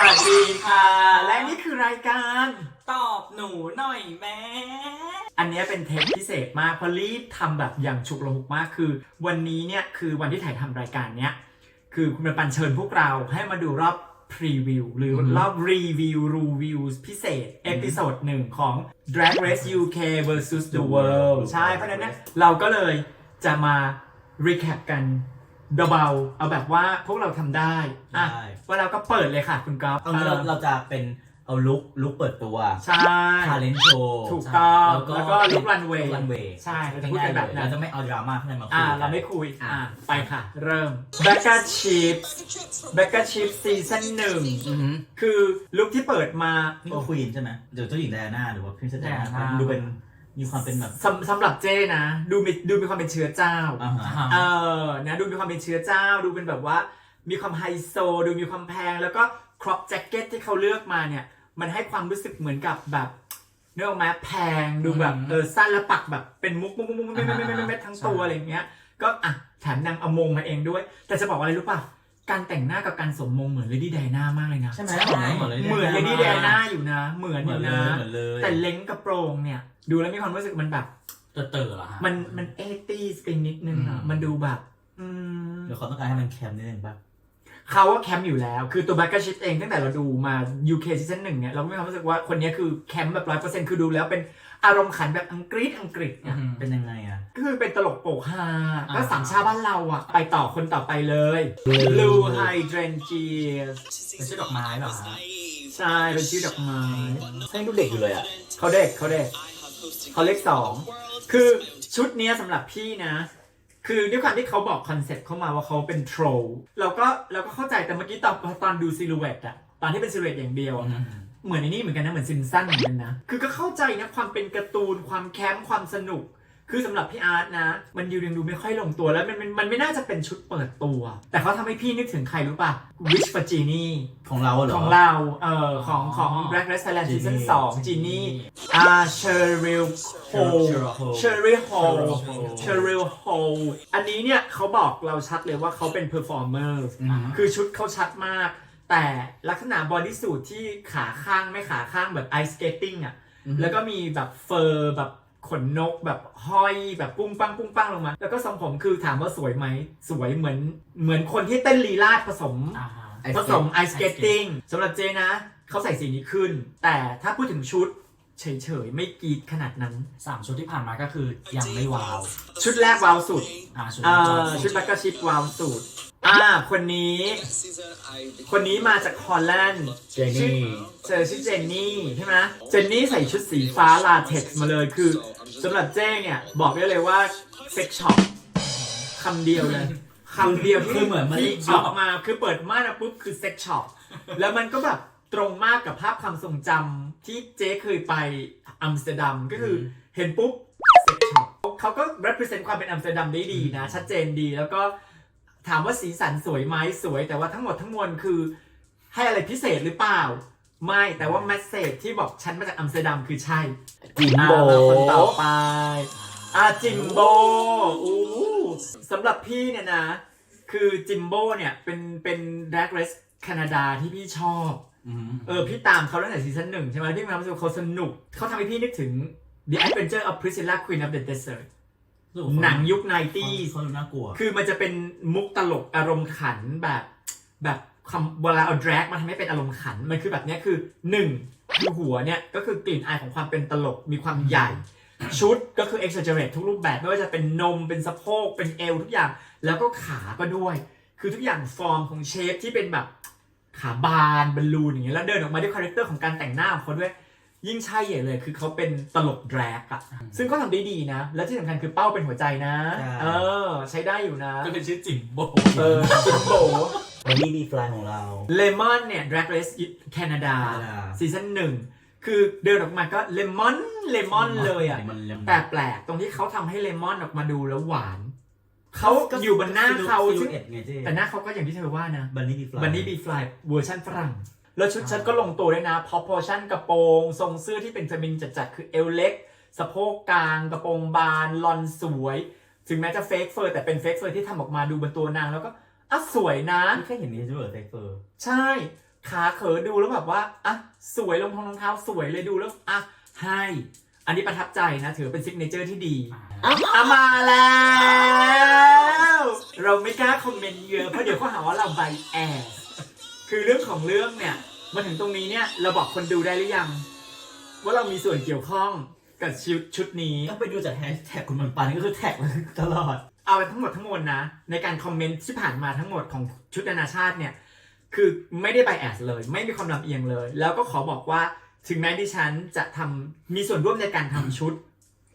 วัสดีค่ะ และนี่คือรายการตอบหนูหน่อยแม่อันเนี้ยเป็นเทปพิเศษมากเพราะรีบทำแบบอย่างฉุกละหุกมากคือ วันนี้เนี่ยคือวันที่ถ่ายทำรายการเนี้ยคือคุณปันเชิญพวกเราให้มาดูรอบพรีวิวหรือรอบรีวิวรีวิวพิเศษ เอพิโซดหนึ่งของ Drag Race UK vs The World ใช่เพราะฉะนั้นเนี่ยเราก็เลยจะมา recap กัน เบาๆเอาแบบว่าพวกเราทำได้อะได้ ว่าเราก็เปิดเลยค่ะคุณก๊อฟเอางี้เราออเราจะเป็นเอาลุกลุกเปิดตัวใช่ ทาเลนโชว์ถูกต้องแล้วก็ลุกรันเวย์รันเวย์ใช่เราจะพูดกันแบบนั้น เราจะไม่เอาดราม่าข้างในมาคุยอ่ากันเราไม่คุยอะอ่าไปค่ะ เริ่ม b a c k a Chips b a c k a Chips ซีซั่นหนึ่งอือหือคือลุคที่เปิดมา นี่ก็ควีนใช่ไหมเดี๋ยวเจ้าหญิงไดอาน่าหรือว่าพิมพ์ไดอาน่า Diana ดูเป็น มีความเป็นแบบสำสำหรับเจ้นะ ดูมีดูมีความเป็นเชื้อเจ้า อ่าฮะ เออ นะ ดูมีความเป็นเชื้อเจ้า ดูเป็นแบบว่า มีความไฮโซ ดูมีความแพง แล้วก็ครอปแจ็คเก็ตที่เขาเลือกมาเนี่ย มันให้ความรู้สึกเหมือนกับแบบเนื้อออกมาแพง ดูแบบเออ สั้นแล้วปักแบบเป็นมุกมุกมุกมุกเม็ดเม็ดเม็ดเม็ดเม็ดทั้งตัวอะไรอย่างเงี้ยก็อะแถมนางเอามงมาเองด้วยแต่จะบอกว่าอะไรรู้ป่ะ การแต่งหน้ากับการสวมมงเหมือนเลดี้ไดนามากเลยนะใช่ไหมเหมือนเหมือนเลยเหมือนเลดี้ไดนาอยู่นะ เหมือนเหอมือนยู่เลนะยเหมือนเลยแต่เล้งกระโปรงเนี่ย ดูแล้วมีความรู้สึกมันแบบเตอเตอเหรอฮะมันมันเอตี้ไปนิดนึงอะอืมมันดูแบบอืมเดี๋ยวเขาต้องการให้มันแคมนิดนึงป่ะเขาว่าแคมป์อยู่แล้ว คือตัวแบ็กก h ชิปเองตั้งแต่เราดูมา UK ซีซั่นหนึ่งเนี่ยเราก็มีความรู้สึกว่าคนนี้คือแคมป์แบบร้อยเปอร์เซ็นต์คือดูแล้วเป็น อารมณ์ขันแบบอังกฤษอังกฤษเนี่ยเป็นยังไงอะก็คือเป็นตลกโปกฮาอ่าก็สามชาบ้านเราอะไปต่อคนต่อไปเลย Blue Hydrangea เป็นชื่อดอกไม้เหรอฮะใช่เป็นชื่อดอกไม้เขายังดูเด็กอยู่เลยอะเขาเด็กเขาเด็กเขาเลขสองคือชุดเนี้ยสำหรับพี่นะ คือด้วยความที่เขาบอกคอนเซ็ปต์เข้ามาว่าเขาเป็นโทรลเราก็เราก็เข้าใจแต่เมื่อกี้ตอนตอนดูซิลูเวตอะตอนที่เป็นซิลูเวตอย่างเดียวอะ เหมือนในนี่เหมือนกันนะ เหมือนซิมสันเหมือนกันนะ คือก็เข้าใจนะความเป็นการ์ตูนความแคมป์ความสนุก คือสำหรับพี่อาร์ตนะ มันยูยังดูไม่ค่อยลงตัวแล้วมันมันมันไม่น่าจะเป็นชุดเปิดตัว แต่เขาทำให้พี่นึกถึงใครรู้ป่ะวิชฟาจีนี่ของเราเหรอ ของเรา เอ่อ ของของ Black r e s t Thailand ซีซั่นสองจีนี่อ่าเชอริลโฮเชอริลโฮเชอริลโฮอันนี้เนี่ยเขาบอกเราชัดเลยว่าเขาเป็นเพอร์ฟอร์เมอร์อืมคือชุดเขาชัดมาก แต่ลักษณะบอดี้สูทที่ขาข้างไม่ขาข้างแบบไอสเกตติ้งอะ แล้วก็มีแบบเฟอร์แบบขนนกแบบห้อยแบบปุ้งปังปุ้งปังลงมา แล้วก็ทรงผมคือถามว่าสวยไหม สวยเหมือนเหมือนคนที่เต้นลีลาดผสม ผสมไอสเกตติ้งสำหรับเจนะ เขาใส่สีนี้ขึ้น แต่ถ้าพูดถึงชุดเฉยๆ ไม่กรีดขนาดนั้นสามชุดที่ผ่านมาก็คือยังไม่ว้าว ชุดแรกว้าวสุด อ่าชุดเอ่แรกอว้าวชุดแบ็กกชิปว้าวสุด อ่า คนนี้ คนนี้มาจากฮอลแลนด์เจนี่ เจอชื่อเจนนี่ใช่ไหมเจนนี่ใส่ชุดสีฟ้าลาเท็กซ์มาเลยคือสำหรับเจ้เนี่ย บอกได้เลยว่าเซ็กช็อปคำเดียวเลยคำเดียวที่คือเหมือนมัน ที่ออกมาคือเปิดม่านมาปุ๊บคือเซ็กช็อปแล้วมันก็แบบตรงมากกับภาพความทรงจำที่เจ๊เคยไปอัมสเตอร์ดัมก็คือเห็นปุ๊บเซ็กช็อปเขาก็ represent ความเป็นอัมสเตอร์ดัมได้ดีนะ ชัดเจนดีแล้วก็ ถามว่าสีสันสวยไหมสวย แต่ว่าทั้งหมดทั้งมวลคือให้อะไรพิเศษหรือเปล่า ไม่แต่ว่าแมสเซจที่บอกฉันมาจากอัมสเตอร์ดัมคือใช่จิมโบ อ่ามาคนต่อไปอาจิมโบอู้สำหรับพี่เนี่ยนะ คือจิมโบเนี่ยเป็นเป็นแดกเรสแคนาดาที่พี่ชอบ อืมเออ พี่ตามเขาตั้งแต่ซีซั่นหนึ่งใช่ไหมพี่มีความรู้สึกว่าเขาสนุก เขาทำให้พี่นึกถึง The Adventure of Priscilla Queen of the Desert หนังยุค 90s เขาดูน่ากลัว คือมันจะเป็นมุกตลกอารมณ์ขันแบบแบบคำเวลาเอา drag มาทำให้เป็นอารมณ์ขัน มันคือแบบเนี้ยคือหนึ่งคือหัวเนี่ยก็คือกลิ่นอายของความเป็นตลกมีความใหญ่ ชุดก็คือ exaggerate ทุกรูปแบบ ไม่ว่าจะเป็นนมเป็นสะโพกเป็นเอวทุกอย่าง แล้วก็ขาก็ด้วย คือทุกอย่างฟอร์มของเชฟที่เป็นแบบขาบานบอลลูนอย่างเงี้ยแล้วเดินออกมาด้วยคาแรคเตอร์ของการแต่งหน้าของเขาด้วย ยิ่งใช่ใหญ่เลย คือเขาเป็นตลก drag อะซึ่งก็ทำได้ดีนะ และที่สำคัญคือเป้าเป็นหัวใจนะ ใช่ เออ ใช้ได้อยู่นะ ก็เป็นชื่อจิมโบเออจิมโบวันนี้บีฟลายของเรา เลมอนเนี่ย Drag Race แคนาดา Canada ซีซั่นหนึ่ง คือเดินออกมาก็เลมอน เลมอนเลยอะมันเลมอน แต่แปลกตรงที่เขาทำให้เลมอนออกมาดูแล้วหวาน เขาอยู่บนหน้าเขาซิซึ่ลูงเอ็ดไงเจ๊แต่หน้าเขาก็อย่างที่เธอว่านะ บันนี่บีฟลายบันนี่บีฟลายเวอร์ชันฝรั่ง แล้วชุดฉันก็ลงตัวด้วยนะพอพอชั่นกระโปรงทรงเสื้อที่เป็นเฟมินจัดๆคือเอวเล็ก สะโพกกลางกระโปรงบานลอนสวย ถึงแม้จะเฟกเฟอร์แต่เป็นเฟกเฟอร์ที่ทำออกมาดูบนตัวนางแล้วก็อะสวยนะแค่เห็นนี้จะเหลือเซ็กเฟอร์ใช่ ขาเขอดูแล้วแบบว่าอะสวยรองเท้ารองเท้าสวยเลยดูแล้วอะให้อันนี้ประทับใจนะ ถือเป็นซิกเนเจอร์ที่ดีอ้าวอามาแล้ว เราไม่กล้าคอมเมนต์เยอะเพราะเดี๋ยวเขาหาว่าเราไบแอสคือเรื่องของเรื่องเนี่ย มาถึงตรงนี้เนี่ยเราบอกคนดูได้หรือยัง ว่าเรามีส่วนเกี่ยวข้องกับชุดชุดนี้ก็ไปดูจากแฮชแท็กคุณมันปันก็คือแท็กมาตลอด เอาไปทั้งหมดทั้งมวลนะ ในการคอมเมนต์ที่ผ่านมาทั้งหมดของชุดนานาชาติเนี่ยคือไม่ได้ไบแอสเลย ไม่มีความลำเอียงเลย แล้วก็ขอบอกว่าถึงแม้ดิฉันจะทำมีส่วนร่วมในการทำชุด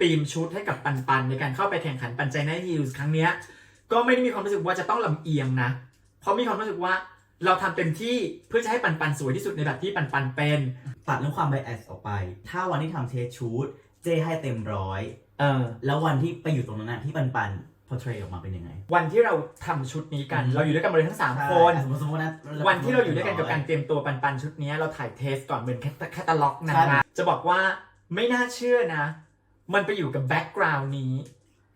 ตีมชุดให้กับปันปันในการเข้าไปแข่งขันปันใจไนฮิลส์ครั้งเนี้ยก็ไม่ได้มีความรู้สึกว่าจะต้องลำเอียงนะ เพราะมีความรู้สึกว่า เราทำเต็มที่เพื่อจะให้ปันปันสวยที่สุดในแบบที่ปันปันเป็น ตัดเรื่องความไบแอสออกไป ถ้าวันที่ทำเทสชูดเจให้เต็มร้อย เออ แล้ววันที่ไปอยู่ตรงนั้นน่ะที่ปันปันพอเทรออกมาเป็นยังไงวันที่เราทำชุดนี้กันอืมเราอยู่ด้วยกันมาเลยทั้งสามคนสมมติสมมตินะวันที่เราอยู่ด้วยกันกับการเตรียมตัวปันปันชุดนี้เราถ่ายเทสก่อนเหมือนแคตตาล็อกนะใช่คะจะบอกว่าไม่น่าเชื่อนะ มันไปอยู่กับแบ็กกราวน์นี้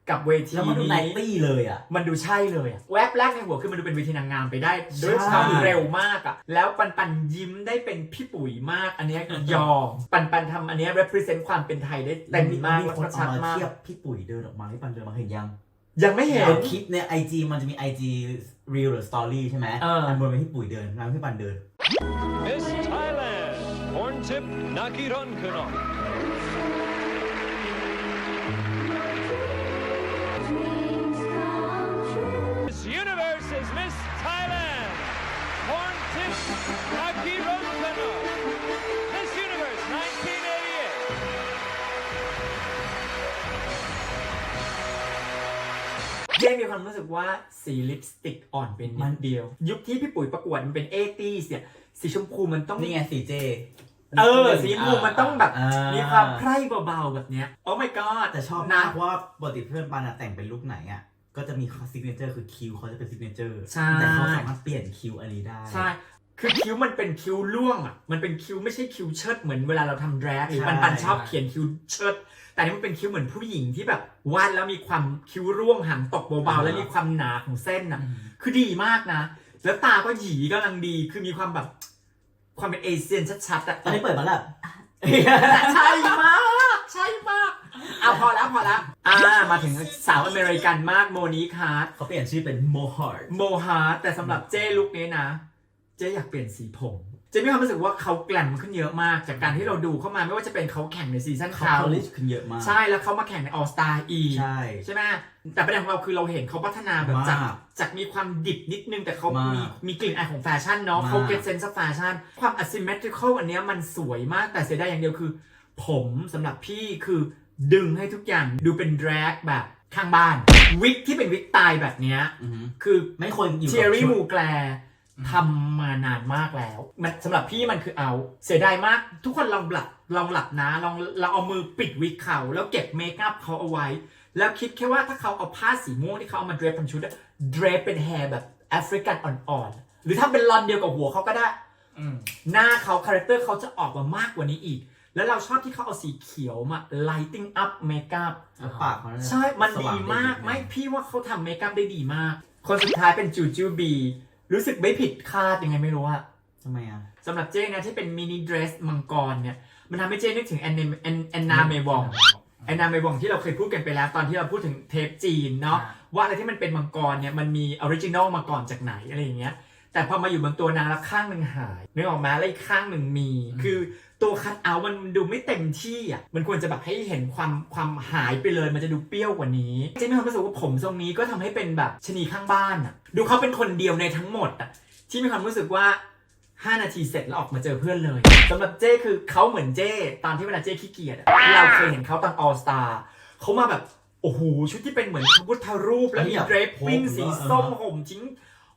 กับเวทีแล้วมันดูไนนี้ตี้เลยอะ มันดูใช่เลยอะแวบแรกในหัวคือมันดูเป็นเวทีนางงามไปได้ด้วยใช่ ความเร็วมากอะแล้วปันปันยิ้มได้เป็นพี่ปุ๋ยมาก อันเนี้ยยอม ปันปันทำอันเนี้ย represent ความเป็นไทยได้เต็มมากมีแล้วคนก็เอาชัดมามากเทียบพี่ปุ๋ยเดินออกมาที่ปันเดินมาเห็นยังยังไม่เห็นเป็นคลิปในไอจีมันจะมีไอจีรีลหรือสตอรี่ใช่ไหมเอออันบนเป็นพี่ปุ๋ยเดินแล้วพี่ปันเดิน Miss Thailand, Horntip Nakironkunok. Horntip Nakironkunok. Miss Universe 1988. เจ๊มีความรู้สึกว่าสีลิปสติกอ่อนเป็นนิดเดียว ยุคที่พี่ปุ๋ยประกวดมันเป็นเอตี้เนี่ยสีชมพูมันต้อง นี่ไงสีเจ เออ สีชมพูมันต้องแบบ อ่มีความไพร่เบาๆแบบเนี้ย โอ้ my god แต่ชอบนะ มากเพราะว่าปกติเพื่อนปันอะแต่งเป็นลุคไหนอะก็จะมีซิกเนเจอร์คือคิวเขาจะเป็นซิกเนเจอร์ใช่ แต่เขาสามารถเปลี่ยนคิวอันนี้ได้ ใช่ คือคิ้วมันเป็นคิ้วล่วงอะ มันเป็นคิ้วไม่ใช่คิ้วเชิดเหมือนเวลาเราทำแดรกหรือใช่ปันปันชอบเขียนคิ้วเชิด แต่นี่มันเป็นคิ้วเหมือนผู้หญิงที่แบบวาดแล้วมีความคิ้วร่วงหางตกเบาๆแล้วมีความหนาของเส้นอะ คือดีมากนะ แล้วตาก็หยีกำลังดี คือมีความแบบความเป็นเอเชียนชัดๆอะตอนนี้เปิดมาแล้วใช่มาก ใช่มากเอาพอแล้วพอแล้วอ่ามาถึงสาวอเมริกันมากโมนีคาร์เขาเปลี่ยนชื่อเป็นโมฮาร์ดโมฮาร์แต่สำหรับเจ้ลุกนี้นะ เจ้อยากเปลี่ยนสีผมเจ้มีความรู้สึกว่าเขาแกล่งขึ้นเยอะมาก จากการที่เราดูเข้ามาไม่ว่าจะเป็นเขาแข่งในซีซั่นเขาเขาพอลิชขึ้นเยอะมาก ใช่แล้วเขามาแข่งในออสตาอีกใช่ ใช่ไหมแต่ประเด็นของเราคือเราเห็นเขาพัฒนาแบบจากมากจากมีความดิบนิดนึงแต่เขามากมีมีกลิ่นอายของแฟชั่นเนาะมาก เขาเก็ตเซนส์แฟชั่น ความ asymmetrical อันเนี้ยมันสวยมากแต่เสียดายอย่างเดียวคือ ผมสำหรับพี่คือดึงให้ทุกอย่างดูเป็นแดรกแบบข้างบ้าน วิกที่เป็นวิกตายแบบเนี้ย อือฮึคือ ไม่ควรอยู่เทกับอรี่ชุด มูแกล ทำมานานมากแล้ว มันสำหรับพี่มันคือเอา เสียดายมาก ทุกคนลองหลับลองหลับนะลองเราเอามือปิดวิกเขา แล้วเก็บเมคอัพเขาเอาไว้ แล้วคิดแค่ว่าถ้าเขาเอาผ้าสีม่วงที่เขาเอามาเดรปทำชุดเดรปเป็นแฮร์แบบแอฟริกันอ่อนๆ หรือถ้าเป็นลอนเดียวกับหัวเขาก็ได้ อืม หน้าเขาคาแรคเตอร์เขาจะออกมามากกว่านี้อีก แล้วเราชอบที่เขาเอาสีเขียวมา lighting up makeup แล้วปากเขาเนี่ยใช่ มันสดีว่งมากดี ไม่พี่ว่าเขาทำเมคอัพได้ดีมาก คนสุดท้ายเป็นจูจูบี รู้สึกไม่ผิดคาดยังไงไม่รู้อะทำไมอะ สำหรับเจ้นะที่เป็นมินิเดรสมังกรเนี่ย มันทำให้เจ้นึกถึงแอนเนแอนแอนนาเมวองแอนนาเมวองที่เราเคยพูดกันไปแล้ว ตอนที่เราพูดถึงเทปจีนเนาะว่าอะไรที่มันเป็นมังกรเนี่ยมันมีออริจินอลมาก่อนจากไหนอะไรอย่างเงี้ย แต่พอมาอยู่บนตัวนางแล้วข้างหนึ่งหายนึกออกมาแล้วอีกข้างหนึ่งมี คือตัวคัทเอาท์มันดูไม่เต็มที่อะมันควรจะแบบให้เห็นความความหายไปเลย มันจะดูเปรี้ยวกว่านี้เจ๊มีความรู้สึกว่าผมทรงนี้ก็ทำให้เป็นแบบชะนีข้างบ้านอะ ดูเขาเป็นคนเดียวในทั้งหมดอะที่มีความรู้สึกว่า5 นาทีเสร็จแล้วออกมาเจอเพื่อนเลยสำหรับเจ้คือเขาเหมือนเจ้ตอนที่เวลาเจ้ขี้เกียจอะเราเคยเห็นเขาตอนออสตาเขามาแบบ โอ้โห ชุดที่เป็นเหมือนพระพุทธรูปแล้วมีแบบเดรปปิ้งโอ้โหสีส้มห่มทิ้ง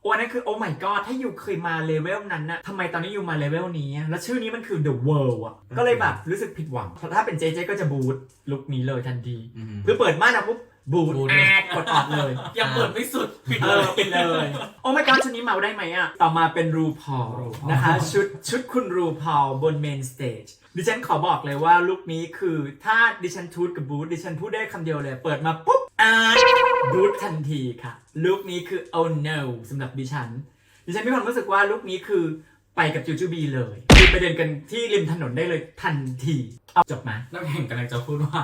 โอ้อันนั้นคือโอ้ my god ถ้าอยู่เคยมาเลเวลนั้นนะทำไมตอนนี้อยู่มาเลเวลนี้อะแล้วชื่อนี้มันคือ the world อะก็เลยแบบรู้สึกผิดหวังเพราะถ้าเป็นเจเจก็จะบูทลุคนี้เลยทันทีอือฮึคือเปิดม่านอะปุ๊บ บูทบูทแอดกดออดเลย ยังเปิดไม่สุดปิดเอเลอย ปิดเลย โอ้ my god ชุดนี้เมาได้ไหมอะ ต่อมาเป็นรูพอล RuPaul นะคะ ชุดชุดคุณรูพอลบนเมนสเตจดิฉันขอบอกเลยว่าลุคนี้คือถ้าดิฉันทูตกับบูธดิฉันพูดได้คำเดียวเลย เปิดมาปุ๊บอ่าบูธทันทีค่ะลุคนี้คือ oh no สำหรับดิฉัน ดิฉันมีความรู้สึกว่าลุคนี้คือไปกับจูจูบีเลยคือไปเดินกันที่ริมถนนได้เลยทันที เอาจบไหมน้ำแข็งกำลังจะพูดว่า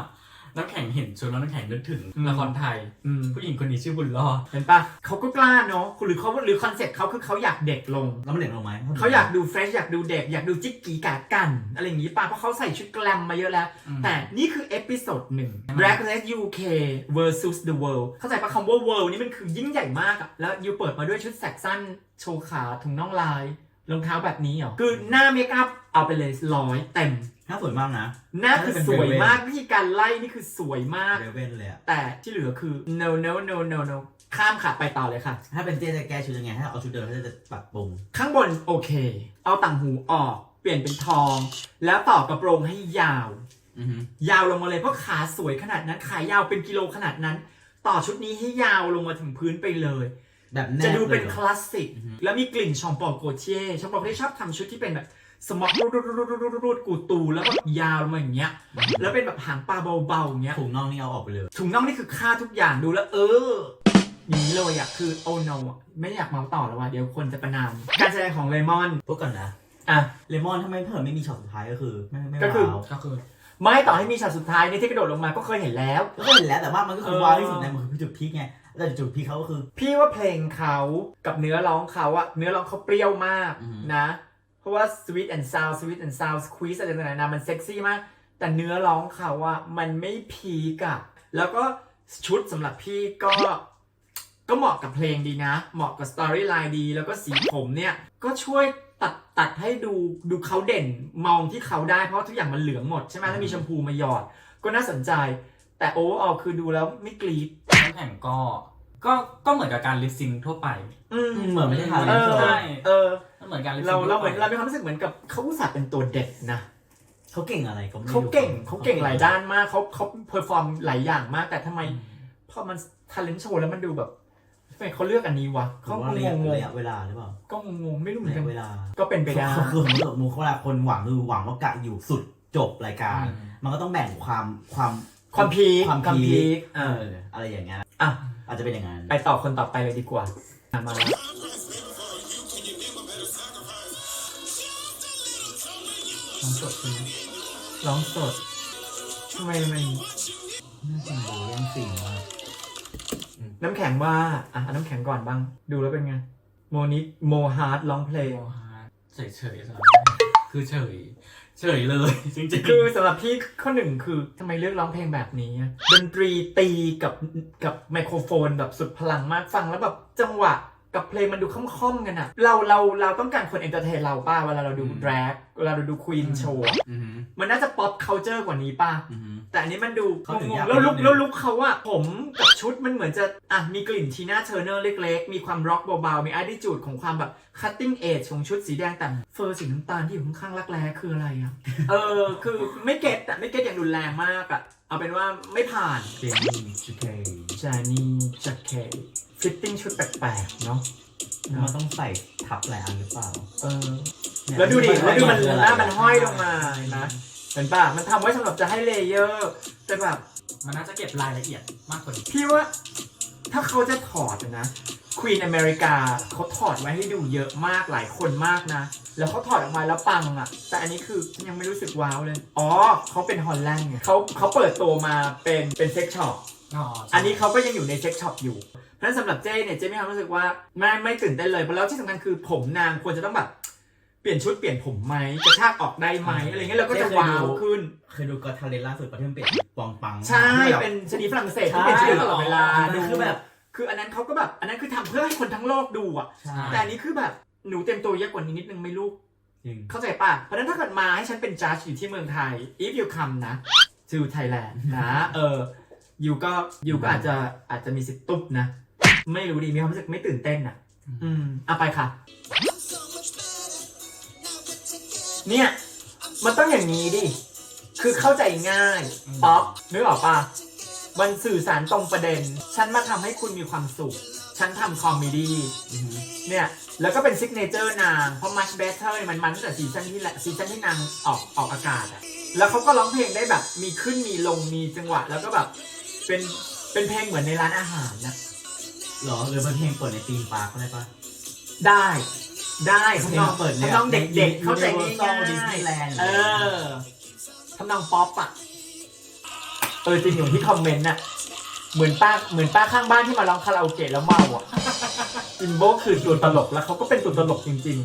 น้ำแข็งเห็นชุดแล้วน้ำแข็งนึกถึงอืมละครไทยอืมผู้หญิงคนนี้ชื่อบุญรอดเห็นปะเขาก็กล้าเนาะหรือเขาหรือคอนเซ็ปต์เขาคือเขาอยากเด็กลง แล้วมันเด็กลงไหมเขาอยากดูเฟรชอยากดูเด็กอยากดูจิ๊กกีกากันอะไรอย่างงี้ป่ะเพราะเขาใส่ชุดแกลมมาเยอะแล้วอืมแต่นี่คือเอพิโซดหนึ่งใช่ไหม Drag Race UK versus the world เข้าใจปะคำว่า world นี่มันคือยิ่งใหญ่มากอะแล้วยูเปิดมาด้วยชุดแสกสั้นโชว์ขาถุงน่องลาย รองเท้าแบบนี้เหรอ คือหน้าเมคอัพเอาไปเลยร้อยเต็ม ถ้าสวยมากนะ หน้าคือน่าจะเป็นสวย Raven มากวิธีการไล่นี่คือสวยมากเรเวนเลยอะแต่ที่เหลือคือ no no no no no ข้ามค่ะไปต่อเลยค่ะ ถ้าเป็นเจ๊จะแก้ชุดยังไง ถ้าเอาชุดเดิมเขาจะปรับปรุง ข้างบนโอเค เอาต่างหูออก เปลี่ยนเป็นทอง แล้วต่อกระโปรงให้ยาว อือฮึยาวลงมาเลยเพราะขาสวยขนาดนั้นขายาวเป็นกิโลขนาดนั้น ต่อชุดนี้ให้ยาวลงมาถึงพื้นไปเลย แบบแนบจะดูเป็นลยหรอคลาสสิกอือฮึแล้วมีกลิ่นชองปอโกเช่ชองปอโกเช่ชอบทำชุดที่เป็นแบบสมอกรูดรูดรูดรูดรูดรูดกูตูแล้วก็ยาวลงมาอย่างเงี้ย แล้วเป็นแบบหางปลาเบาๆอย่างเงี้ยถุงน่องนี่เอาออกไปเลย ถุงน่องนี่คือค่าทุกอย่างดูแล้ว เอออย่างนี้เลยอะคือโอ้ no อะไม่อยากเมาต่อแล้วว่ะเดี๋ยวคนจะประนาม การแสดงของเลมอนพวกก่อนนะอะเลมอนถ้าไม่เพิ่มไม่มีช็อตสุดท้ายก็คือ ไม่ไม่ก็คือว้าวก็คือไม่ต่อให้มีฉากสุดท้ายในที่กระโดดลงมาก็เคยเห็นแล้วก็เห็นแล้วแต่ว่ามันก็คือเออว้าวที่สุดในมันคือจุดพีคไง แต่จุดพีคเขาก็คือ พี่ว่าเพลงเขากับเนื้อร้องเขาอะเนื้อร้องเขาเปรี้ยวมากอือหือนะ เพราะว่า sweet and sound sweet and sound squeeze อะไรต่างๆนานามันเซ็กซี่มาก แต่เนื้อร้องเขาอะมันไม่พีกอะแล้วก็ชุดสำหรับพี่ก็ ก็เหมาะกับเพลงดีนะ เหมาะกับสตอรี่ไลน์ดี แล้วก็สีผมเนี่ย ก็ช่วยตัดตัดให้ดูดูเขาเด่นมองที่เขาได้เพราะว่าทุกอย่างมันเหลืองหมดใช่ไหมแล้วมีชมพูมาหยอด ก็น่าสนใจ แต่โอเวอร์ออคือดูแล้วไม่กรี๊ดน้ำแข็งก็ ก็ก็เหมือนกับการลิปซิงค์ทั่วไป อืมเหมือนไม่ได้ทานเอเลยอใช่ เออ มันเหมือนการลิปซิเรางค์เราทั่วเหไปมือนเรามีความรู้สึกเหมือนกับเขาอุตส่าห์เป็นตัวเด็กนะเขาเก่งอะไรก็ไม่รู้เขาเก่งเขาเก่งหลายด้านมากเขาเขาเพอร์ฟอร์มหลายอย่างมาก แต่ทำไมอืมพอมันท a เลน t โชว์แล้วมันดูแบบทำไมเขาเลือกอันนี้วะหรืเขาอว่าระงยะงงระยะเวลาหรือเปล่าก็งงงๆไม่รู้เหมือระนกัยะนเวลาก็เป็นไปได้ คือคือสมมติสมมติเวลาคนหวังคือหวังว่ากะอยู่สุดจบรายการ อืม มันก็ต้องแบ่งความความ ความพีคความความพีพีคคเอเอออ อะไรอย่างเงี้ยอะอาจจะเป็นอย่างนั้นไปต่อคนต่อไปเลยดีกว่าอะมาแล้วร้องสดใช่ไหมร้องสดทำไมมันน่าจะโบยังสิ่งมากน้ำแข็งว่าอะเอาน้ำแข็งก่อนบ้าง ดูแล้วเป็นไง โมนิโมฮาร์ดร้องเพลงโมฮาเฉยเฉยๆสำหรับคือเฉย เฉยเลยจริงๆคือสำหรับพี่ข้อหนึ่งคือทำไมเลือกร้องเพลงแบบนี้อะดนตรีตีกับกับไมโครโฟนแบบสุดพลังมากฟังแล้วแบบจังหวะ กับเพลงมันดูค่อมๆกันอะเราเราเราต้องการคนเอนเตอร์เทนเราป้าเวลาเราดูอืมแดรกเวลาเราดูควีนโชว์อือหือมันน่าจะป๊อปเคาเจอร์กว่านี้ป้าอือหือแต่อันนี้มันดูเขาถึงงอยากงๆแล้วลุกนิดนึงแล้วลุกเขาอะผมกับชุดมันเหมือนจะอะมีกลิ่นทีน่าเทอร์เนอร์เล็กๆ มีความร็อกเบาๆ มีอ t ดิจูดของความแบบคัตติ้งเอจของชุดสีแดงแต่เฟอร์สีน้ำตาลที่อยู่ข้างๆรักแร้คืออะไรอะเออคือไม่เก็ตอะไม่เก็ตอย่างรุนแรงมากอะเอาเป็นว่าไม่ผ่านเจนี่ชิเคจานี่จักเค ฟิตติ้งชุดแปลกๆเนาะมันต้องใส่ทับหลายอันหรือเปล่า เออเนี่ยแล้วดูดิแล้วดูมันคืออะไรหน้ามันห้อยลงมาเห็นไหมเห็นป่ะมันทำไว้สำหรับจะให้เลเยอร์แต่แบบมันน่าจะเก็บรายละเอียดมากกว่านี้พี่ว่าถ้าเขาจะถอดอะนะควีนอเมริกาเขาถอดไว้ให้ดูเยอะมากหลายคนมากนะ แล้วเขาถอดออกมาแล้วปังอะแต่อันนี้คือยังไม่รู้สึกว้าวเลย อ๋อเขาเป็นฮอลแลนด์ไงเขาเขาเปิดตัวมาเป็นเป็นเซ็กช็อปอ๋ออันนี้เขาก็ยังอยู่ในเซ็กช็อปอยู่ เพราะฉะนั้นสำหรับเจ้เนี่ยเจ้มีความรู้สึกว่าไม่ไม่ตื่นเต้นเลยเพราะแล้วที่สำคัญคือผมนางควรจะต้องแบบเปลี่ยนชุดเปลี่ยนผมไหมกระชากออกได้ไหมอะไรเงี้ยเราก็จะว้าวขึ้น เคยดูกอทาเลนล่าสุดประเทศเปลี่ยนปองปัง ใช่ เป็นชนีฝรั่งเศสที่เป็นชื่อตลอดเวลาอันดูนั้นคือแบบ คืออันนั้นเขาก็แบบ อันนั้นคือทำเพื่อให้คนทั้งโลกดูอะใช่แต่อันนี้คือแบบหนูเต็มตัวเยอะกว่านี้นิดนึงไหม่ลูกจริงเข้าใจป่ะ เพราะฉะนั้นถ้าเกิดมาให้ฉันเป็นจัดอยู่ที่เมืองไทย if you come นะ to Thailand นะ เอออยู่ก็อยู่ก็อาจจะอาจจะมีสิทธิ์ตุ๊บนะ ไม่รู้ดีมีความรู้สึกไม่ตื่นเต้นอะ อืมเอาไปค่ะ เนี่ย มันต้องอย่างนี้ดิ คือเข้าใจง่าย ป๊อปนึกออกปะมันสื่อสารตรงประเด็น ฉันมาทำให้คุณมีความสุข ฉันทำคอมเมดี้อือหือเนี่ย แล้วก็เป็นซิกเนเจอร์นาง เพราะ Much Better เนี่ยมันมันตั้งแต่ซีซั่นที่แหละซีซั่นที่นางออกออกอากาศอะแล้วเขาก็ร้องเพลงได้แบบ มีขึ้นมีลงมีจังหวะ แล้วก็แบบเป็นเป็นเพลงเหมือนในร้านอาหารนะ หรอหรือเป็นเพลงเปิดในธีมปาร์คก็ได้ปะได้ ได้ทำนองเปิดเลยทำนองเด็กๆ เข้าใจง่ดิสานียย์แลนด์ๆเออทำนองป๊อปอะ เออจริงอยู่ที่คอมเมนต์น่ะ เหมือนป้าเหมือนป้าข้างบ้านที่มาร้องคาราโอเกะแล้วเมาอะอินโบคือตัวตลกแล้วเขาก็เป็นตัวตลกจริง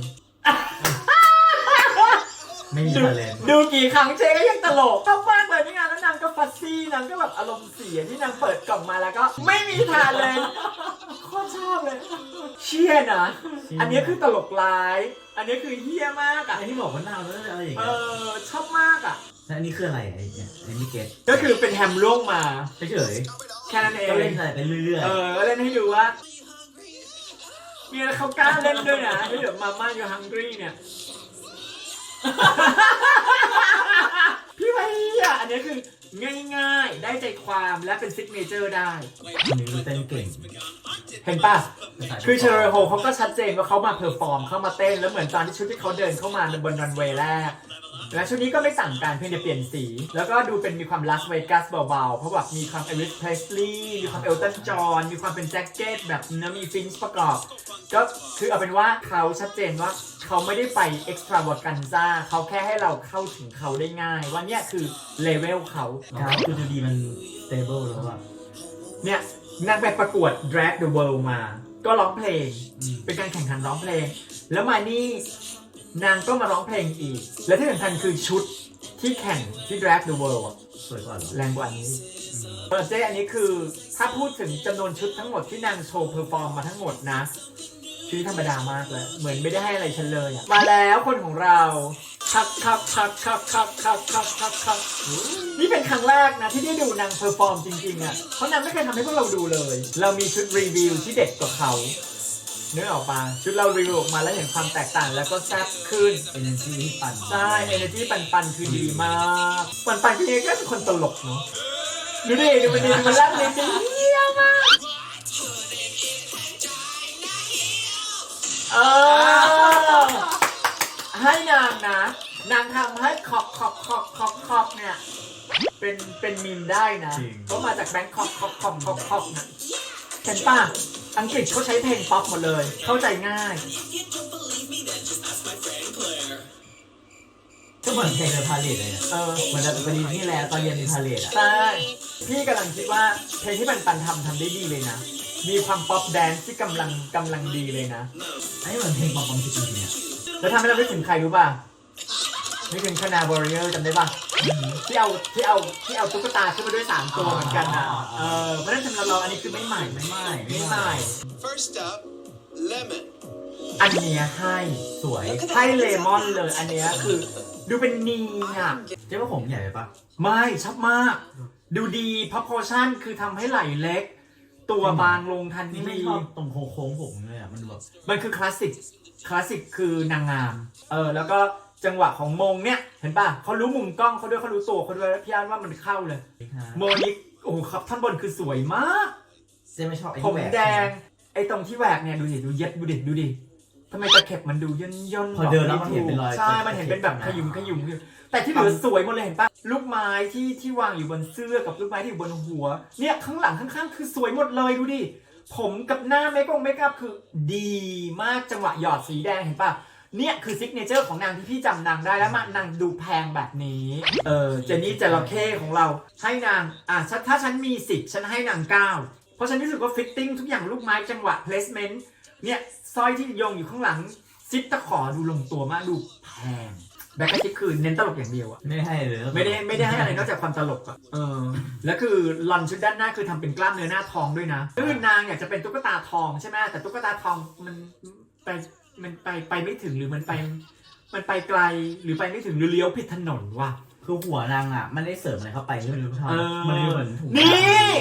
ไม่มีๆดูทาเลนดูกี่ครั้งเจ๊ก็ยังตลกชอบมากเลยนี่ไงแล้วนางก็ฟัซซี่นางก็แบบอารมณ์เสียที่นางเปิดกล่องมาแล้วก็ ไม่มีทานเลยโคตร ชอบเลย เชี่ยนะอันนี้คือตลกร้าย อันนี้คือเฮี้ยมากอะอันที่บอกว่านาวแล้วอะไรอย่างเอเงี้ยอ ชอบมากอะ แล้วอันนี้คืออะไรอะไอ้เนี่ยไอ้นี่เก็ตก็คือเป็นแฮมล่วงมา เฉยแค่นั้นเอๆก็งเล่นอะไรไปเรื่อยเออก็เล่นให้ดูว่าเนี่ยเขากล้าเล่นด้วยนะที่เดี๋ยวมาม่าอยู่ฮังกี้เนี่ย พี่ไอ้อะอันนี้คือ ง่ายๆ ได้ใจความและเป็นซิกเนเจอร์ได้ๆอันนี้รู้เต้นเก่ง เห็นป่ะคือเชอร์โฮเขาก็ชัดเจนว่าเขามาเพอร์ฟอร์มเข้ามาเต้น แล้วเหมือนตอนที่ชุดที่เขาเดินเข้ามาบนรันเวย์แรก และชุดนี้ก็ไม่ต่างกันเพียงแต่เปลี่ยนสี แล้วก็ดูเป็นมีความลาสเวกัสเบาๆ เพราะแบบมีความเอลิสเพลสลีย์มีความเอลตันจอห์นมีความเป็นแจ็คเก็ตแบบเนื้อมีฟินช์ประกอบ ก็คือเอาเป็นว่าเขาชัดเจนว่าเขาไม่ได้ไปเอ็กซ์ตร้าบอกันซ่าเขาแค่ให้เราเข้าถึงเขาได้ง่าย ว่าเนี่ยคือเลเวลเขากราฟคือดูดีมันสเตเบิลแล้วอะเนี่ยนางไปประกวด Drag the World มา ก็ร้องเพลง เป็นการแข่งขันร้องเพลง แล้วมานี่ นางก็มาร้องเพลงอีก และที่สำคัญคือชุดที่แข่งที่ Drag the World อะสวยกว่าเหรอแรงกว่านี้เออเจ๊อันนี้คือถ้าพูดถึงจำนวนชุดทั้งหมดที่นางโชว์เพอร์ฟอร์มมาทั้งหมดนะชีวิตธรรมดามากเลย เหมือนไม่ได้ให้อะไรฉันเลยอะมาแล้วคนของเราครับครับครับครับครับครับครับครับครับนี่เป็นครั้งแรกนะที่ได้ดูนางเพอร์ฟอร์มจริงๆอะเพราะนางไม่เคยทำให้พวกเราดูเลย เรามีชุดรีวิวที่เด็ดกว่าเขาเนื้อออกมาชุดเรารีวิวออกมาแล้วเห็นความแตกต่างแล้วก็แซ่บขึ้นเอเนจีที่ปั่นใช่ energy ปันปันๆคือดีมาก ปันปันๆคือเองก็เป็นคนตลกเนาะดูดิดูมันดิมันรักเลยดีเยี่ยมมากเออให้นางนะ นางทำให้ขอบขอบขอบขอบขอบเนี่ย เป็นเป็นมีมได้นะเพราะมาจากแบงค์ขอบขอบขอบขอบขอบนะ เห็นป่ะ อังกฤษเขาใช้เพลงป๊อปหมดเลย เข้าใจง่ายก็เหมือนเพลงในพาเลทเลยอะเออเหมือนแบบวันนี้นี่แหละตอนเย็นในพาเลทอะใช่พี่กำลังคิดว่าเพลงที่ปันปันทำทำได้ดีเลยนะ มีความป๊อปแดนซ์ที่กำลังกำลังดีเลยนะอันนี้เหมือนเพลงปอมปอมจริงๆเนี่ยแล้วทำให้เราไม่ถึงใครรู้ป่ะ นึกถึงคณาบริเออร์จำได้ป่ะที่เอาที่เอาที่เอาตุ๊กตาขึ้นมาด้วยสามตัวเหมือนกันอะเออเพราะฉะนั้นสำหรับเราอันนี้คือไม่ใหม่ไม่ไม่ไม่ใหม่ First up, lemon. อันเนี้ยให้สวยให้เลมอนเลย อันเนี้ยคือดูเป็นนีอะเจ๊ว่าผมใหญ่ไปปะไม่ชอบมาก ดูดีพัพโพชั่นคือทำให้ไหล่เล็ก ตัวบางลงทันนี่ไม่ทีชอบตรงโค้งๆผมเลยอะมันดูแบบมันคือคลาสสิกคลาสสิกคือนางงาม เออแล้วก็ จังหวะของมงเนี่ย เห็นป่ะเขารู้มุมกล้องเขาด้วยเขารู้ตัวเขาด้วยแล้วพี่อันว่ามันเข้าเลยโมนิกโอ้โหครับท่านบนคือสวยมากเจ๊ไม่ชอบไอ้ผมแหวกแดง ไอ้ตรงที่แหวกเนี่ยดูดิดูเย็ดดูดิดูดิทำไมตะเข็บมันดูย่นย่นๆพอเดินแล้วมันเห็นเป็นรอยใช่ มันเห็นเป็นแบบขยุมขยุมขยุมแต่ที่เหลือสวยหมดเลยเห็นป่ะลูกไม้ที่ที่วางอยู่บนเสื้อกับลูกไม้ที่อยู่บนหัว เนี่ยข้างหลังข้างๆ คือสวยหมดเลยดูดิผมกับหน้าเมคองเมคอัพคือดีมากจังหวะหยอดสีแดงเห็นป่ะ เนี่ยคือซิกเนเจอร์ของนางที่พี่จำนางได้แล้วมานางดูแพงแบบนี้ เออเจนนี่จระเข้ของเราให้นาง อะถ้าถ้าฉันมีสิบฉันให้นางเก้าเพราะฉันรู้สึกว่าฟิตติ้งทุกอย่างลูกไม้จังหวะ placement เนี่ยสร้อยที่โยงอยู่ข้างหลังซิปตะขอดูลงตัวมากดูแพงแบ็คทิปคือเน้นตลกอย่างเดียวอะไม่ได้ให้เลยไม่ได้ไม่ได้ให้อะไรนอกจากความตลกอะเออ แล้วคือลอนชุดด้านหน้าคือทำเป็นกล้ามเนื้อหน้าทองด้วยนะคือนางอยากจะเป็นตุ๊กตาทองใช่ไหมแต่ตุ๊กตาทองมันไป มันไปไปไม่ถึงหรือมันไป มันไปไกลหรือไปไม่ถึงหรือเลี้ยวผิดถนนว่ะ คือหัวนางอะ มันได้เสริมอะไรเข้าไปไม่รู้ทำเออมันเลยเหมือนถุงนี่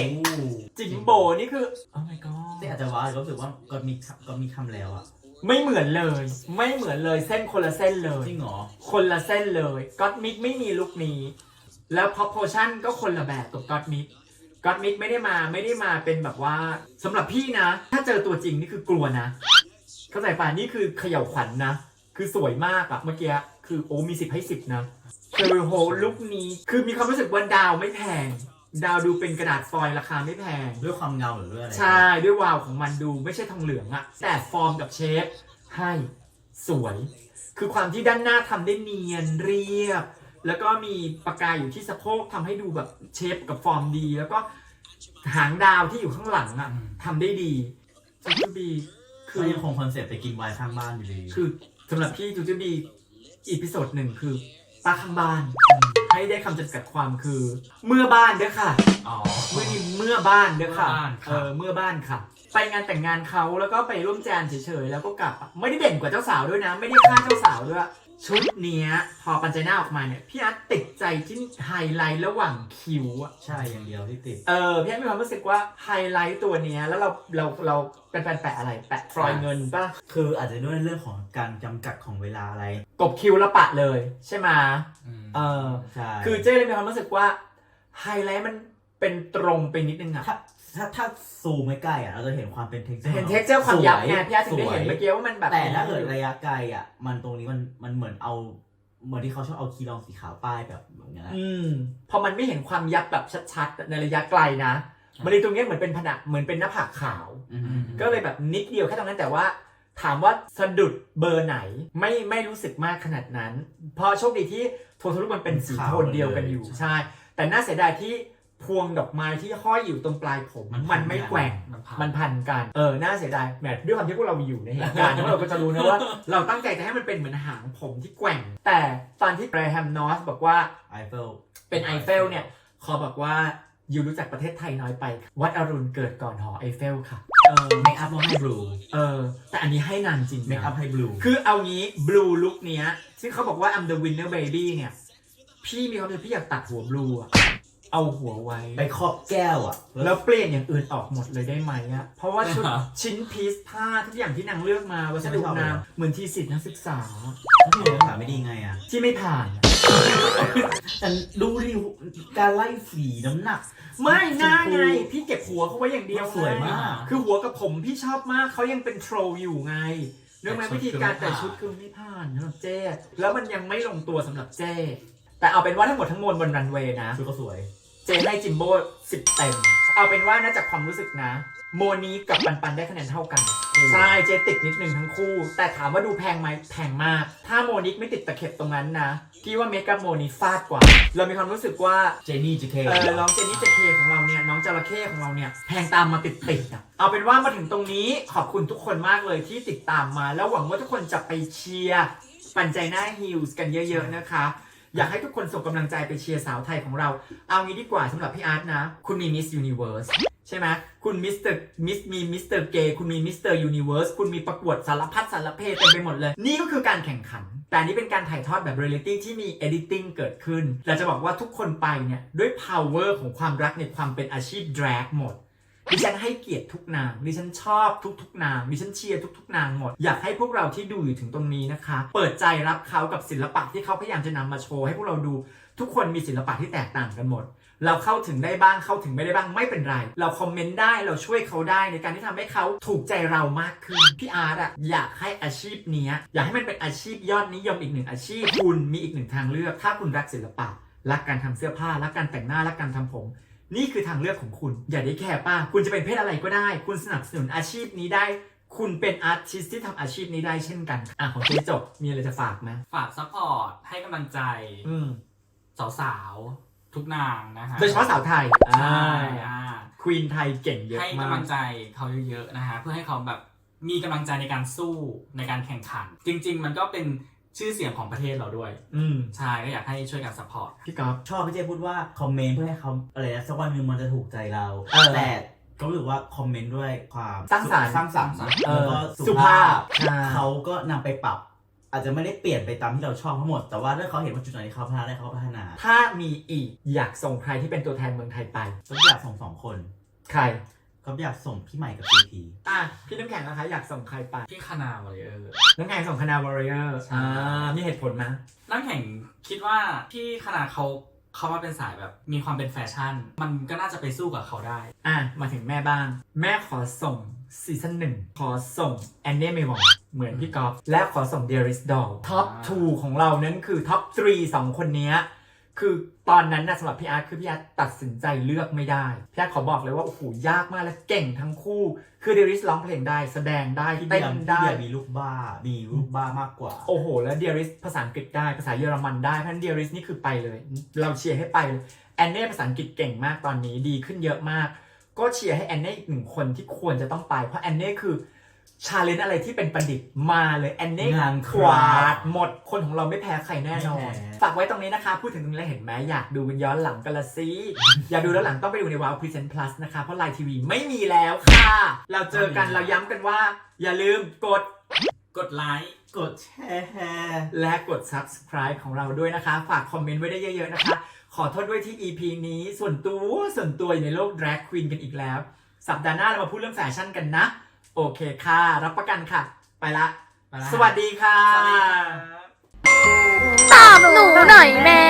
โอ้โหจิ๋มโบนี่คือโอ้ my เจ๊ god อาจจะว่ารู้สึกว่าก็มีก็มีคำแล้วอะไม่เหมือนเลย ไม่เหมือนเลยเส้นคนละเส้นเลย จริงเหรอคนละเส้นเลยก็อตมิกไม่มีลุคนี้ แล้วพอโพชั่นก็คนละแบบกับก็อตมิกก็อตมิกไม่ได้มาไม่ได้มาเป็นแบบว่าสำหรับพี่นะ ถ้าเจอตัวจริงนี่คือกลัวนะ เข้าใจป่ะนี่คือเขย่าขวัญนะ คือสวยมากอะเมื่อกี้คือโอ้มีสิบให้สิบนะเชอร์โฮลุคนี้คือมีความรู้สึกว่าดาวไม่แพง ดาวดูเป็นกระดาษฟอยล์ราคาไม่แพง ด้วยความเงาหรือด้วยอะไรใช่ด้วยวาวของมันดูไม่ใช่ทองเหลืองอะแต่ฟอร์มกับเชฟให้สวย คือความที่ด้านหน้าทำได้เนียนเรียบ แล้วก็มีประกายอยู่ที่สะโพกทำให้ดูแบบเชฟกับฟอร์มดี แล้วก็หางดาวที่อยู่ข้างหลังอะทำได้ดีจูจูบี คืคืออยังคงคอนเซ็ปต์ไปกินไวน์ข้างบ้านอยู่ดีคือสำหรับพี่จูจูบีอีพิโซดหนึ่งคือป้าข้างบ้าน ให้ได้คำจำกัดความคือ เมื่อบ้านเด้อค่ะ อ๋อ เมื่อนี้เมื่อบ้านเด้อค่ะ เมื่อบ้านครับเออเมื่อบ้านค่ะ ไปงานแต่งงานเขาแล้วก็ไปร่วมแจมเฉยๆ แล้วก็กลับอะไม่ได้เด่นกว่าเจ้าสาวด้วยนะ ไม่ได้ฆ่าเจ้าสาวด้วย ชุดเนี้ย พอปัญจหน้าออกมาเนี่ย พี่อาร์ตติดใจที่ไฮไลท์ระหว่างคิ้วอะใช่อย่างเดียวที่ติด เออพี่อาร์ตมีความรู้สึกว่าไฮไลท์ตัวเนี้ยแล้วเราเราเราเป็นแฟนแปะอะไรแปะฟรอยเงินปะคืออาจจะด้วยเรื่องของการจำกัดของเวลาอะไรกบคิ้วแล้วปะเลย ใช่ไหมมเออ ใช่คือเจ้เลยมีความรู้สึกว่าไฮไลท์มันเป็นตรงไปนิดนึงอะถ้า ถ้าถ้าซูมใกล้ๆอะเราจะเห็นความเป็นเท็กซ์เห็นเท็กเจอร์ความยับไงพี่อาร์ตถึงได้เห็นเมื่อกี้ว่ามันแบบแต่ถ้าเกิดระยะไกลอะ มันตรงนี้มันมันเหมือนเอาเหมือนที่เขาชอบเอาคีย์รองสีขาวป้ายแบบอย่างเงี้ยนะอืมพอมันไม่เห็นความยับแบบชัดๆในระยะไกลนะมันเลยตรงเนี้ยเหมือนเป็นผนังเหมือนเป็นหน้าผากขาวอือฮึก็เลยแบบนิดเดียวแค่ตรงนั้นแต่ว่า ถามว่าสะดุดเบอร์ไหนไม่ไม่รู้สึกมากขนาดนั้นเพราะโชคดีที่โทนทะลุมันเป็นสีโทนเดียวกันอยู่ใช่ แต่น่าเสียดายที่ พวงดอกไม้ที่ห้อยอยู่ตรงปลายผมมันไม่แกว่งมันผ่านมันพันกันเออน่าเสียดายแหมด้วยความที่พวกเราอยู่ในเหตุการณ์ พวกเราก็จะรู้นะว่า เราตั้งใจจะให้มันเป็นเหมือนหางผมที่แกว่ง แต่ตอนที่แบรแฮมนอสบอกว่าไอเฟลเป็นไอเฟลเนี่ยขอบอกว่าอยู่รู้จักประเทศไทยน้อยไปวัดอรุณเกิดก่อนหอไอเฟลค่ะ เออเมคอัพต้องให้บลูเออ แต่อันนี้ให้นานจริงเมคอัพนะให้บลูคือเอางี้บลูลุคเนี้ยซึ่งเขาบอกว่า I'm the winner baby เนี่ย พี่มีความรู้สึกพี่อยากตัดหัวบลูอะ เอาหัวไว้ ไปครอบแก้วอะ แล้วเปลี่ยนอย่างอื่นออกหมดเลยได้ไหมอะเพราะว่าชุดชิ้นพีซผ้าทุกอย่างที่นางเลือกมาวัสดุนางเหมือนทีสิทธินักศึกษาแล้วที่รักษาไม่ดีไงอะที่ไม่ผ่านอะแต่ดูดิการไล่สีน้ำหนัก ไม่หน้าไงพี่เก็บหัวเขาไว้อย่างเดียวสวยมากไงคือหัวกับผมพี่ชอบมากเขายังเป็นโทรอยู่ไงเรื่องไหมแต่ชุดวิธีการคือไม่แต่ผ่านชุดคือไม่ผ่านสำหรับเจ้แล้วมันยังไม่ลงตัวสำหรับเจ้แต่เอาเป็นว่าทั้งหมดทั้งมวลบนรันเวย์นะ ชุดก็สวย เจให้จิมโบ้สิบเต็ม เอาเป็นว่าน่าจากความรู้สึกนะ โมนี้กับปันปันได้คะแนนเท่ากัน ใช่เจติดนิดนึงทั้งคู่ แต่ถามว่าดูแพงไหมแพงมาก ถ้าโมนิกไม่ติดตะเข็บตรงนั้นนะพี่ว่าเมกับโมนี้ฟาดกว่า เรามีความรู้สึกว่าเจนี่จีเคเออน้องเจนนี่เจเคของเราเนี่ยน้องจระเข้ของเราเนี่ยแพงตามมาติดติดๆอะเอาเป็นว่ามาถึงตรงนี้ขอบคุณทุกคนมากเลยที่ติดตามมา แล้วหวังว่าทุกคนจะไปเชียร์ปันใจหน้าฮิลส์กันเยอะ ๆนะคะ อยากให้ทุกคนส่งกำลังใจไปเชียร์สาวไทยของเรา เอางี้ดีกว่าสำหรับพี่อาร์ตนะ คุณมีมิสยูนิเวิร์สใช่ไหมคุณมิสเตอร์มิสมีมิสเตอร์เกย์คุณมีมิสเตอร์ยูนิเวิร์สคุณมีประกวดสารพัดสารเพเต็มไปหมดเลย นี่ก็คือการแข่งขัน แต่นี้เป็นการถ่ายทอดแบบเรียลิตี้ที่มี editing เกิดขึ้นเราจะบอกว่าทุกคนไปเนี่ยด้วย power ของความรักในความเป็นอาชีพ drag หมด ดิฉันให้เกียรติทุกนาง ดิฉันชอบทุกๆนาง ดิฉันเชียร์ทุกๆนางหมด อยากให้พวกเราที่ดูอยู่ถึงตรงนี้นะคะ เปิดใจรับเขากับศิลปะที่เขาพยายามจะนำมาโชว์ให้พวกเราดู ทุกคนมีศิลปะที่แตกต่างกันหมด เราเข้าถึงได้บ้าง เข้าถึงไม่ได้บ้าง ไม่เป็นไร เราคอมเมนต์ได้ เราช่วยเขาได้ในการที่ทำให้เขาถูกใจเรามากขึ้น พี่อาร์ตอะอยากให้อาชีพนี้อยากให้มันเป็นอาชีพยอดนิยมอีกหนึ่งอาชีพ คุณมีอีกหนึ่งทางเลือก ถ้าคุณรักศิลปะ รักการทำเสื้อผ้า รักการแต่งหน้า รักการทำผม นี่คือทางเลือกของคุณ อย่าได้แคร์ป้า คุณจะเป็นเพศอะไรก็ได้ คุณสนับสนุนอาชีพนี้ได้ คุณเป็นอาร์ติสที่ทำอาชีพนี้ได้เช่นกัน อะของเจ๊จบ มีอะไรจะฝากไหมฝากซัพพอร์ตให้กำลังใจอืมสาวๆทุกนางนะฮะโดยเฉพาะสาวไทยใช่อ่าควีนไทยเก่งเยอะให้มากำลังใจเขาเยอะๆนะฮะเพื่อให้เขาแบบมีกำลังใจในการสู้ในการแข่งขัน จริง ๆ มันก็เป็น ชื่อเสียงของประเทศเราด้วย อืมใช่ก็อยากให้ช่วยกันซัพพอร์ต พี่ก๊อฟ ชอบพี่เจพูดว่าคอมเมนต์เพื่อให้เขาอะไรนะสักวันหนึ่งมันจะถูกใจเราเออ แต่ก็รู้สึกว่าคอมเมนต์ด้วยความสร้างสรรค์สร้างสรรค์เอแล้วอก็สุสุภาภาพพใช่เขาก็นำไปปรับ อาจจะไม่ได้เปลี่ยนไปตามที่เราชอบทั้งหมด แต่ว่าถ้าเขาเห็นว่าจุดไหนที่เขาพัฒนาได้เขาก็พัฒนาถ้ามีอีกอยากส่งใครที่เป็นตัวแทนเมืองไทยไปก็อยากส่งสองคน ใคร ก็อยากส่งพี่ใหม่กับพีพีอะพี่น้ำแข็งนะคะ อยากส่งใครไปพี่คณาวอริเออร์ น้ำแข็งส่งคณะวอริเออร์ใช่อ่ามีเหตุผลไหมน้ำแข็งคิดว่าพี่คณาเขาเขามาเป็นสายแบบมีความเป็นแฟชั่น มันก็น่าจะไปสู้กับเขาได้ อะมาถึงแม่บ้าง แม่ขอส่งซีซั่นหนึ่งขอส่งแอนเน่เมวองเหมือนพี่กอล์ฟและขอส่งเดริสดอลท็อป 2 ของเรานั้นคือท็อป3สองคนเนี้ย คือตอนนั้นนะสำหรับพี่อาร์ตคือพี่อาร์ตตัดสินใจเลือกไม่ได้ พี่อาร์ตขอบอกเลยว่าโอ้โหยากมากและเก่งทั้งคู่ คือเดริสร้องเพลงได้แสดงได้พี่เต้เบียนร์พี่ได้เบียร์มีลูกบ้า มีลูกบ้ามากกว่า โอ้โห แล้วเดริสภาษาอังกฤษได้ภาษาเยอรมันได้เพราะฉะนั้นเดริสนี่คือไปเลย เราเชียร์ให้ไปเลยแอนเน่ภาษาอังกฤษเก่งมากตอนนี้ดีขึ้นเยอะมาก ก็เชียร์ให้แอนเน่อีกหนึ่งคนที่ควรจะต้องไป เพราะแอนเน่คือ ชาเลนจ์อะไรที่เป็นประดิษฐ์มาเลยแอนเน่งานคกราฟวาดหมดคนของเราไม่แพ้ใครแน่นอนไม่แพ้ฝากไว้ตรงนี้นะคะ พูดถึงตรงนี้แล้วเห็นไหมอยากดูกันย้อนหลังกันละสิอยากดูย้อนหลังต้องไปดูในว o w Present Plus นะคะ เพราะไลน์ทีวีไม่มีแล้วค่ะ เราเจอกันเราย้ำกันว่า อย่าลืมกดกดไลค์กดแชร์และกด subscribe ของเราด้วยนะคะ ฝากคอมเมนต์ไว้ได้เยอะๆนะคะ ขอโทษด้วยที่ EP นี้ส่วนตัวส่วนตัวอยู่ในโลก drag queen กันอีกแล้ว สัปดาห์หน้าเรามาพูดเรื่องแฟชั่นกันนะ โอเคค่ะ รับประกันค่ะ ไปละ ไปละสวัสดีค่ะสวัสดีครับตอบหนูหน่อยแม่